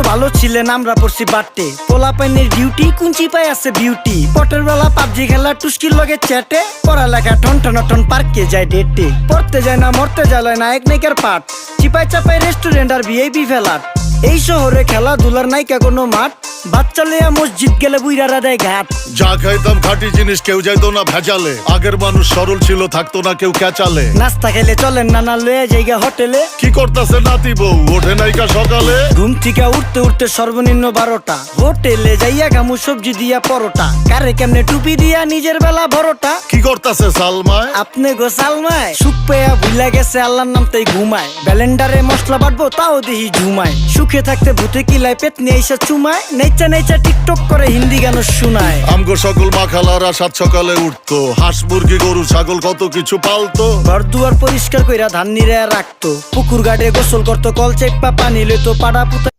তো ভালো ছিলেন, আমরা পড়ছি বাড়তে। পোলা পাইনের ডিউটি কুঞ্চি পাই আছে বিউটি। পটের বেলা পাবজি খেলা, টুস্কির লগে চ্যাটে। পড়ালেখা টন টন টন পার্কে যায় ডেটে। পড়তে যায় না, মরতে যায় না, এক নাইকের পাট চিপাই চাপাই রেস্টুরেন্ট আর ভিআইপি ফেলার। এই শহরে খেলাধুলার নাইকা কোনো মাঠ? বাচ্চা লইয়া মসজিদ গেলে বুইরারা দেয় ঘাট। যা খাইতাম খাঁটি জিনিস কেউ যাইতো না ভেজালে। আগের মানুষ সরল ছিল থাকতো না কেউ ক্যাচালে। নাস্তা খেলে চলেন নানা লয়ে জায়গা হোটেলে। কি করতাছে নাতি বউ? ওঠে নাইকা সকালে। ঘুম থেকে উঠতে উঠতে সর্বনিম্ন বারোটা। হোটেলে যাইয়া গামু সবজি দিয়া পরোটা। কারে কেমনে টুপি দিয়া নিজের বেলা বড়টা কি করতাছে সালমায়? আপনি গোসালমায় সুখ পেয়া ভুলা গেছে আল্লাহর নাম তাই ঘুমায়। ব্যালেন্ডারে মশলা বাটবো তাও দেখি ঝুমায়। সুখে থাকতে ভূতে কিলায় পেট নিয়ে এসে চুমায় নেচা নাইচা টিকটক করে হিন্দি গান শোনায়। আমগো সকল মাখালারা সাত সকালে উঠতো। হাঁস মুরগি গরু ছাগল কত কিছু পালতো। ঘর দুয়ার পরিষ্কার কইরা ধান নিরে রাখতো। পুকুর গাড়ে গোসল করতো কল চেপা পানি লইতো পাড়া পুতা